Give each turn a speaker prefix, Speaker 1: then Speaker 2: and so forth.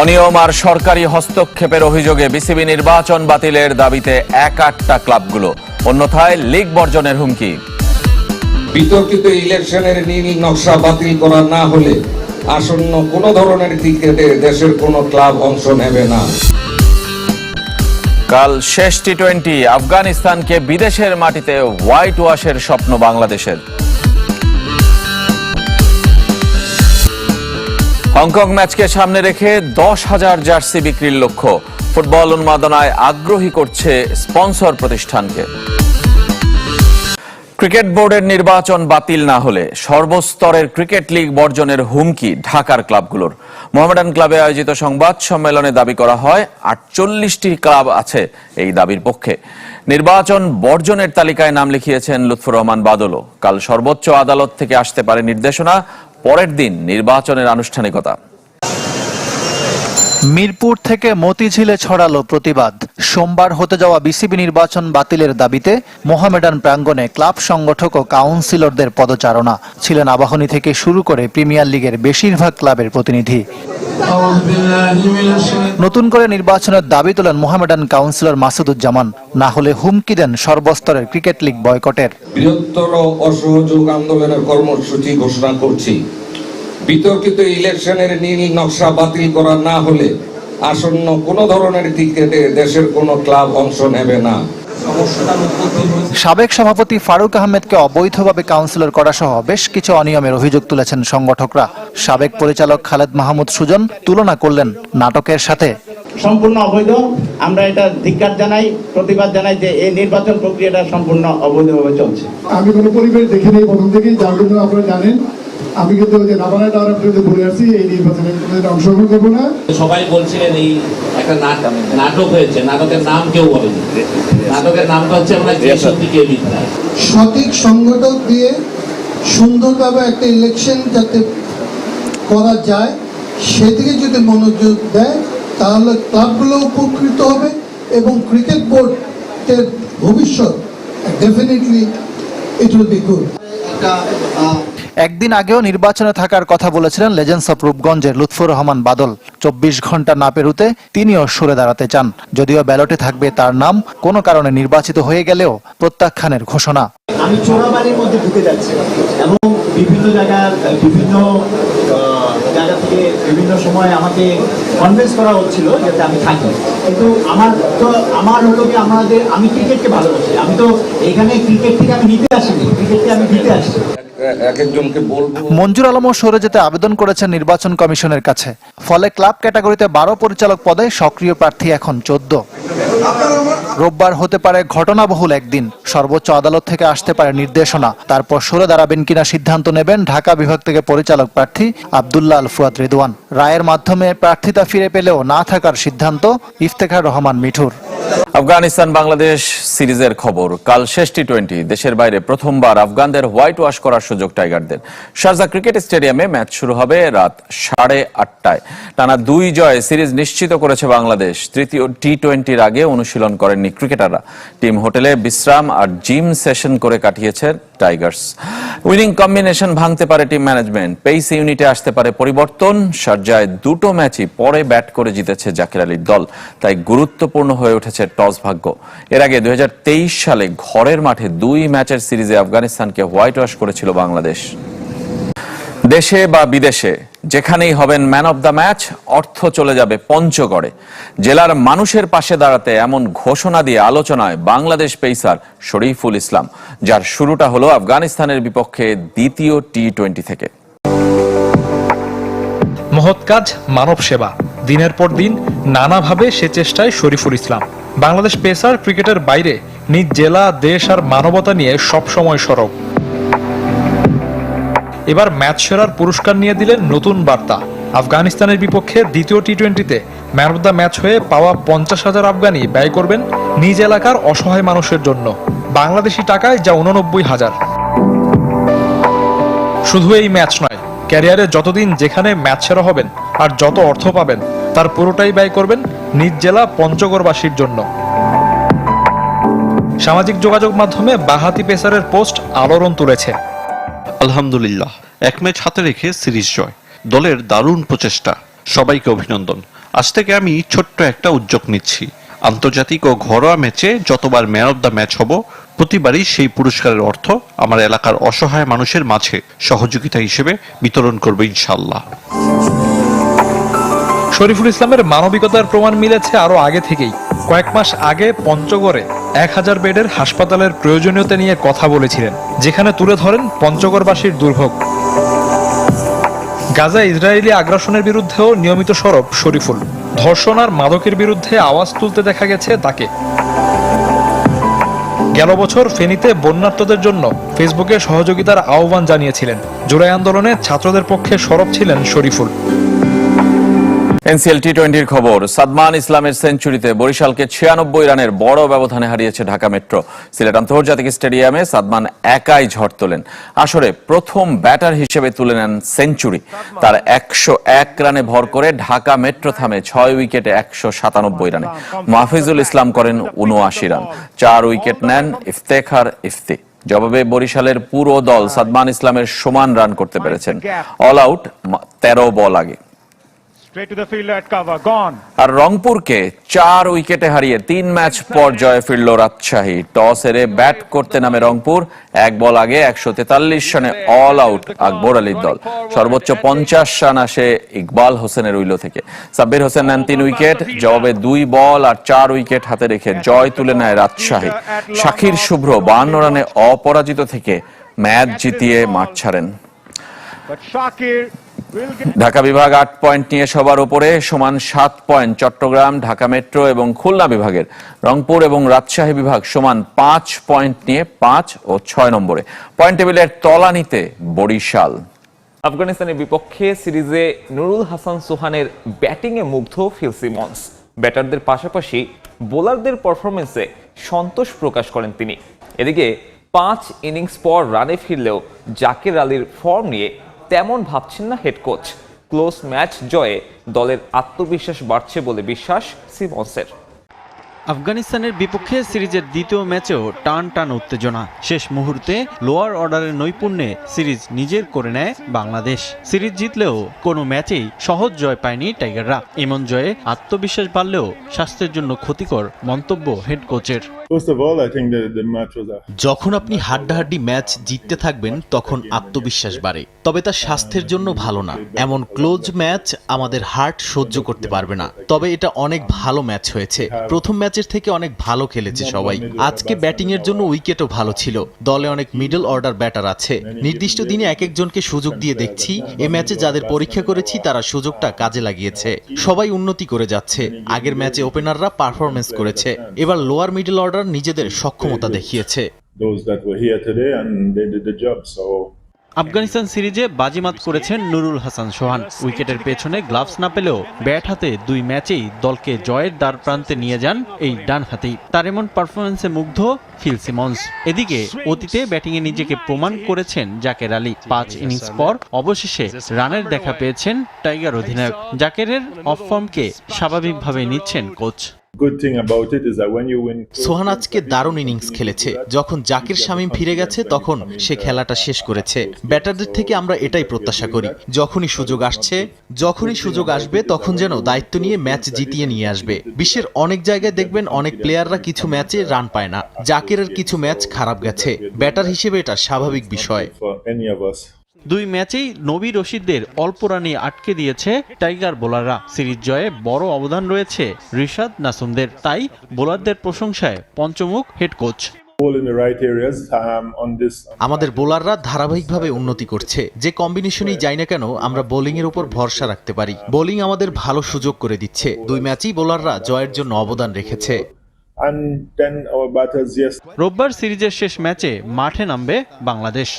Speaker 1: অনিয়ম আর সরকারি হস্তক্ষেপের অভিযোগে বিসিবি নির্বাচন বাতিলের দাবিতে এক আটটা ক্লাবগুলো। অন্যথায় লিগ বর্জনের হুমকি।
Speaker 2: বিতর্কিত ইলেকশনের নীল নকশা বাতিল করা না হলে আসন্ন কোনো ধরনের ক্রিকেটে দেশের কোনো ক্লাব অংশ নেবে না।
Speaker 1: কাল শেষ টি টোয়েন্টি আফগানিস্তানকে বিদেশের মাটিতে হোয়াইট ওয়াশের স্বপ্ন বাংলাদেশের। হংকং ম্যাচকে সামনে রেখে দশ হাজার জার্সি বিক্রির লক্ষ্য। ফুটবল উন্মাদনায় আগ্রহী করছে স্পন্সর প্রতিষ্ঠানকে। ক্রিকেট বোর্ডের নির্বাচন বাতিল না হলে সর্বস্তরের ক্রিকেট লিগ বর্জনের হুমকি ঢাকার ক্লাবগুলোর। মোহামেডান ক্লাবে আয়োজিত সংবাদ সম্মেলনে দাবি করা হয়, আটচল্লিশটি ক্লাব আছে এই দাবির পক্ষে। নির্বাচন বর্জনের তালিকায় নাম লিখিয়েছেন লুৎফুর রহমান বাদলও। কাল সর্বোচ্চ আদালত থেকে আসতে পারে নির্দেশনা পরের দিন নির্বাচনের আনুষ্ঠানিকতা।
Speaker 3: মিরপুর থেকে মতিঝিলে ছড়ালো প্রতিবাদ। সোমবার হতে যাওয়া বিসিবি নির্বাচন বাতিলের দাবিতে মোহামেডান প্রাঙ্গণে ক্লাব সংগঠক ও কাউন্সিলরদের পদচারণা। ছিলেন আবাহনী থেকে শুরু করে প্রিমিয়ার লিগের বেশিরভাগ ক্লাবের প্রতিনিধি। নতুন করে নির্বাচনের দাবি তোলেন মোহামেডান কাউন্সিলর মাসুদুজ্জামান। না হলে হুমকি দেন সর্বস্তরের ক্রিকেট লীগ বয়কটের।
Speaker 2: বৃহত্তর অসহযোগ আন্দোলনের কর্মসূচি ঘোষণা করছি। বিতর্কিত ইলেকশনের নীল নকশা বাতিল করা না হলে আসন্ন কোন ধরনের ক্রিকেটে দেশের কোন ক্লাব অংশ নেবে না।
Speaker 3: সাবেক সভাপতি ফারুক আহমেদকে অবৈধভাবে কাউন্সিলর করা সহ বেশ কিছু অনিয়মের অভিযোগ তুলেছেন সংগঠকরা। সাবেক পরিচালক খালেদ মাহমুদ সুজন তুলনা করলেন নাটকের সাথে।
Speaker 4: সম্পূর্ণ অবৈধ। আমরা এটা ধিক্কার জানাই প্রতিবাদ জানাই যে এই নির্বাচন প্রক্রিয়াটা সম্পূর্ণ অবৈধভাবে চলছে।
Speaker 5: আমি কোনো পরিবেশ দেখিনি প্রথম থেকেই যার জন্য আপনারা জানেন। আমি কিন্তু ওই যে নাবানা টাওয়ার আপনাদের বলে আসছি এই নির্বাচনে অংশগ্রহণ করব না।
Speaker 6: সবাই বলছিলেন এই একটা নাট- নাটক হয়েছে। নাটকের নাম কেউ বলেনি। নাটকের নামটা হচ্ছে আমরা যে সত্যি কে মিথ্যা।
Speaker 7: সঠিক সংগঠক দিয়ে সুন্দরভাবে একটা ইলেকশন যাতে করা যায় সেদিকে যদি মনোযোগ দেয় তাহলে ক্লাবগুলো উপকৃত হবে এবং ক্রিকেট বোর্ডের ভবিষ্যৎ definitely it will be good
Speaker 3: একদিন আগেও নির্বাচনে থাকার কথা বলেছিলেন লেজেন্ডস অফ রূপগঞ্জের লুৎফুর রহমান বাদল। চব্বিশ ঘণ্টা না পেরুতে তিনিও সরে দাঁড়াতে চান। যদিও ব্যালটে থাকবে তার নাম, কোনো কারণে নির্বাচিত হয়ে গেলেও প্রত্যাখ্যানের ঘোষণা।
Speaker 4: আমি চোরাবাড়ির মধ্যে ঢুকে যাচ্ছি এবং বিভিন্ন জায়গার, বিভিন্ন জায়গা থেকে বিভিন্ন সময় আমাকে কনভিন্স করা হচ্ছিল যাতে আমি থাকি। কিন্তু আমার তো, আমার হলো কি আমাদের, আমি ক্রিকেটকে ভালোবাসি। আমি তো এখানে ক্রিকেট থেকে আমি নিতে আসিনি। ক্রিকেটকে আমি দিতে আসছি
Speaker 3: মঞ্জুর আলমও সরে যেতে আবেদন করেছেন নির্বাচন কমিশনের কাছে। ফলে ক্লাব ক্যাটাগরিতে বারো পরিচালক পদে সক্রিয় প্রার্থী এখন চোদ্দ। রোববার হতে পারে ঘটনাবহুল একদিন। সর্বোচ্চ আদালত থেকে আসতে পারে নির্দেশনা। তারপর সরে দাঁড়াবেন কিনা সিদ্ধান্ত নেবেন ঢাকা বিভাগ থেকে পরিচালক প্রার্থী আবদুল্লাহ আল ফুয়াদ রেদওয়ান। রায়ের মাধ্যমে প্রার্থিতা ফিরে পেলেও না থাকার সিদ্ধান্ত ইফতেখার রহমান মিঠুর।
Speaker 1: আফগানিস্তান, বাংলাদেশ সিরিজের খবর। কাল শেষ টি টোয়েন্টি দেশের বাইরে প্রথমবার আফগানদের হোয়াইট ওয়াশ করার সুযোগ টাইগারদের। শারজা ক্রিকেট স্টেডিয়ামে ম্যাচ শুরু হবে রাত সাড়ে আটটায়। টানা দুই জয়ে সিরিজ নিশ্চিত করেছে বাংলাদেশ। তৃতীয় টি টোয়েন্টির আগে অনুশীলন করেননি ক্রিকেটাররা। টিম হোটেলে বিশ্রাম আর জিম সেশন করে কাটিয়েছে টাইগার্স। উইনিং কম্বিনেশন ভাঙতে পারে টিম ম্যানেজমেন্ট। পেইস ইউনিটে আসতে পারে পরিবর্তন। শারজায় দুটো ম্যাচই পরে ব্যাট করে জিতেছে জাকির আলীর দল। তাই গুরুত্বপূর্ণ হয়ে উঠেছে টস ভাগ্য। এর আগে দুই সালে ঘরের মাঠে দুই ম্যাচের সিরিজে আফগানিস্তানকে হোয়াইট ওয়াশ করেছিল বাংলাদেশ। দেশে বা বিদেশে যেখানেই হবেন ম্যান অব দ্য ম্যাচ, অর্থ চলে যাবে পঞ্চগড়ে। জেলার মানুষের পাশে দাঁড়াতে এমন ঘোষণা দিয়ে আলোচনায় বাংলাদেশ পেসার শরীফুল ইসলাম, যার শুরুটা হলো আফগানিস্তানের বিপক্ষে দ্বিতীয় টি টোয়েন্টি থেকে।
Speaker 8: মহৎ কাজ মানব সেবা। দিনের পর দিন নানাভাবে সে চেষ্টায় শরীফুল ইসলাম। বাংলাদেশ পেসার ক্রিকেটের বাইরে নিজ জেলা, দেশ আর মানবতা নিয়ে সবসময় সরব। এবার ম্যাচ সেরার পুরস্কার নিয়ে দিলেন নতুন বার্তা। আফগানিস্তানের বিপক্ষে দ্বিতীয় টি টোয়েন্টিতে ম্যান অব দ্য ম্যাচ হয়ে পাওয়া পঞ্চাশ হাজার আফগানি ব্যয় করবেন নিজ এলাকার অসহায় মানুষের জন্য। বাংলাদেশি টাকায় যা উননব্বই হাজার। শুধু এই ম্যাচ নয়, ক্যারিয়ারে যতদিন যেখানে ম্যাচ সেরা হবেন আর যত অর্থ পাবেন, তার পুরোটাই ব্যয় করবেন নিজ জেলা পঞ্চগড়বাসীর জন্য। সামাজিক যোগাযোগ মাধ্যমে বাহাতি পেসারের পোস্ট আলোড়ন তুলেছে।
Speaker 9: আলহামদুলিল্লাহ, এক ম্যাচ হাতে রেখে সিরিজ জয়। দলের দারুণ প্রচেষ্টা। সবাইকে অভিনন্দন। আজ থেকে আমি ছোট্ট একটা উদ্যোগ নিচ্ছি। আন্তর্জাতিক ও ঘরোয়া ম্যাচে যতবার ম্যান অব দ্য ম্যাচ হব, প্রতিবারই সেই পুরস্কারের অর্থ আমার এলাকার অসহায় মানুষের মাঝে সহযোগিতা হিসেবে বিতরণ করবে ইনশাল্লাহ
Speaker 8: শরীফুল ইসলামের মানবিকতার প্রমাণ মিলেছে আরও আগে থেকেই। কয়েক মাস আগে পঞ্চগড়ে এক হাজার বেডের হাসপাতালের প্রয়োজনীয়তা নিয়ে কথা বলেছিলেন, যেখানে তুলে ধরেন পঞ্চগড়বাসীর দুর্ভোগ। গাজা ইসরায়েলি আগ্রাসনের বিরুদ্ধেও নিয়মিত সরব শরীফুল। ধর্ষণ আর মাদকের বিরুদ্ধে আওয়াজ তুলতে দেখা গেছে তাকে। গেল বছর ফেনীতে বন্যার্তদের জন্য ফেসবুকে সহযোগিতার আহ্বান জানিয়েছিলেন। জুলাই আন্দোলনে ছাত্রদের পক্ষে সরব ছিলেন শরীফুল।
Speaker 1: এনসিএল টি টোয়েন্টির খবর, সাদমান ইসলামের সেঞ্চুরিতে বরিশালকে ছিয়ানব্বই রানের বড় ব্যবধানে হারিয়েছে ঢাকা মেট্রো। সিলেট আন্তর্জাতিক স্টেডিয়ামে সাদমান একাই ঝড় তোলেন। আসরে প্রথম ব্যাটার হিসেবে তুলে নেন সেঞ্চুরি। তার একশো এক রানে ভর করে ঢাকা মেট্রো থামে ছয় উইকেটে একশো সাতানব্বই রানে। মাহফিজুল ইসলাম করেন উনআশি রান। চার উইকেট নেন ইফতেখার ইফতি। জবাবে বরিশালের পুরো দল সাদমান ইসলামের সমান রান করতে পেরেছেন। অল আউট, তেরো বল আগে। আর রংপুরকে চার উইকেটে হারিয়ে তিন ম্যাচ পর জয়ে ফিরল রাজশাহী। টস হেরে ব্যাট করতে নামে রংপুর। এক বল আগে একশো তেতাল্লিশ রানে অল আউট আকবর আলীর দল। সর্বোচ্চ পঞ্চাশ রান আসে ইকবাল হোসেনের উইলো থেকে। সাব্বির হোসেন নেন তিন উইকেট। জবাবে দুই বল আর চার উইকেট হাতে রেখে জয় তুলে নেয় রাজশাহী। শাকির শুভ্র বান্ন রানে অপরাজিত থেকে ম্যাচ জিতিয়ে মাঠ ছাড়েন। ঢাকা বিভাগ আট পয়েন্ট নিয়ে সবার উপরে, সমান সাত পয়েন্ট চট্টগ্রাম, ঢাকা মেট্রো এবং খুলনা বিভাগের। রংপুর এবং রাজশাহী বিভাগ সমান পাঁচ পয়েন্ট নিয়ে পাঁচ ও ছয় নম্বরে। পয়েন্ট টেবিলের তলানিতে বরিশাল।
Speaker 10: আফগানিস্তানের বিপক্ষে সিরিজে নুরুল হাসান সোহানের ব্যাটিংয়ে মুগ্ধ ফিল সিমন্স। ব্যাটারদের পাশাপাশি বোলারদের পারফরমেন্সে সন্তোষ প্রকাশ করেন তিনি। এদিকে পাঁচ ইনিংস পর রানে ফিরলেও জাকির আলীর ফর্ম নিয়ে তেমন ভাবছেন না হেড কোচ ক্লোজ ম্যাচ জয়ে দলের আত্মবিশ্বাস বাড়ছে বলে বিশ্বাস সিমন্সের
Speaker 11: আফগানিস্তানের বিপক্ষে সিরিজের দ্বিতীয় ম্যাচেও টান টান উত্তেজনা। শেষ মুহূর্তে লোয়ার অর্ডারের নৈপুণ্যে সিরিজ নিজের করে নেয় বাংলাদেশ। সিরিজ জিতলেও কোনো ম্যাচেই সহজ জয় পায়নি টাইগাররা। এমন জয়ে আত্মবিশ্বাস বাড়লেও স্বাস্থ্যের জন্য ক্ষতিকর মন্তব্য হেড কোচের
Speaker 12: যখন আপনি হাড্ডাহাড্ডি ম্যাচ জিততে থাকবেন, তখন আত্মবিশ্বাস বাড়ে। তবে তা স্বাস্থ্যের জন্য ভালো না। এমন ক্লোজ ম্যাচ আমাদের হার্ট সহ্য করতে পারবে না। তবে এটা অনেক ভালো ম্যাচ হয়েছে। প্রথম ম্যাচের থেকে অনেক ভালো খেলেছে সবাই। আজকে ব্যাটিং এর জন্য উইকেটও ভালো ছিল। দলে অনেক মিডল অর্ডার ব্যাটার আছে। নির্দিষ্ট দিনে এক একজনকে সুযোগ দিয়ে দেখছি। এ ম্যাচে যাদের পরীক্ষা করেছি, তারা সুযোগটা কাজে লাগিয়েছে। সবাই উন্নতি করে যাচ্ছে। আগের ম্যাচে ওপেনাররা পারফরমেন্স করেছে। এবার লোয়ার মিডল অর্ডার নিজেদের সক্ষমতা দেখিয়েছে।
Speaker 11: আফগানিস্তান সিরিজে বাজিমাত করেছেন নুরুল হাসান সোহান। উইকেটের পেছনে গ্লাভস না পেলেও ব্যাট হাতে দুই ম্যাচেই দলকে জয়ের দ্বার প্রান্তে নিয়ে যান এই ডান হাতেই তার এমন পারফরমেন্সে মুগ্ধ ফিল সিমন্স। এদিকে অতীতে ব্যাটিংয়ে নিজেকে প্রমাণ করেছেন জাকের আলী। পাঁচ ইনিংস পর অবশেষে রানের দেখা পেয়েছেন টাইগার অধিনায়ক। জাকেরের অফ ফর্মকে স্বাভাবিকভাবে নিচ্ছেন কোচ।
Speaker 12: সোহান আজকে দারুণ ইনিংস খেলেছে। যখন জাকির শামীম ফিরে গেছে তখন সে খেলাটা শেষ করেছে। ব্যাটারদের থেকে আমরা এটাই প্রত্যাশা করি যখনই সুযোগ আসছে যখনই সুযোগ আসবে তখন যেন দায়িত্ব নিয়ে ম্যাচ জিতিয়ে নিয়ে আসবে। বিশ্বের অনেক জায়গায় দেখবেন অনেক প্লেয়াররা কিছু ম্যাচে রান পায় না। জাকিরের কিছু ম্যাচ খারাপ গেছে। ব্যাটার হিসেবে এটা স্বাভাবিক বিষয়।
Speaker 11: দুই ম্যাচেই নবী রশিদদের অল্প রানে আটকে দিয়েছে টাইগার বোলাররা। সিরিজ জয়ে বড় অবদান রয়েছে রিশাদ নাসুমদের। তাই বোলারদের প্রশংসায় পঞ্চমুখ হেড কোচ।
Speaker 12: আমাদের বোলাররা ধারাবাহিকভাবে উন্নতি করছে। যে কম্বিনেশনেই যাই না কেন আমরা বোলিং এর উপর ভরসা রাখতে পারি। বোলিং আমাদের ভালো সুযোগ করে দিচ্ছে। দুই ম্যাচেই বোলাররা জয়ের জন্য অবদান রেখেছে।
Speaker 11: রোববার সিরিজের শেষ ম্যাচে মাঠে নামবে বাংলাদেশ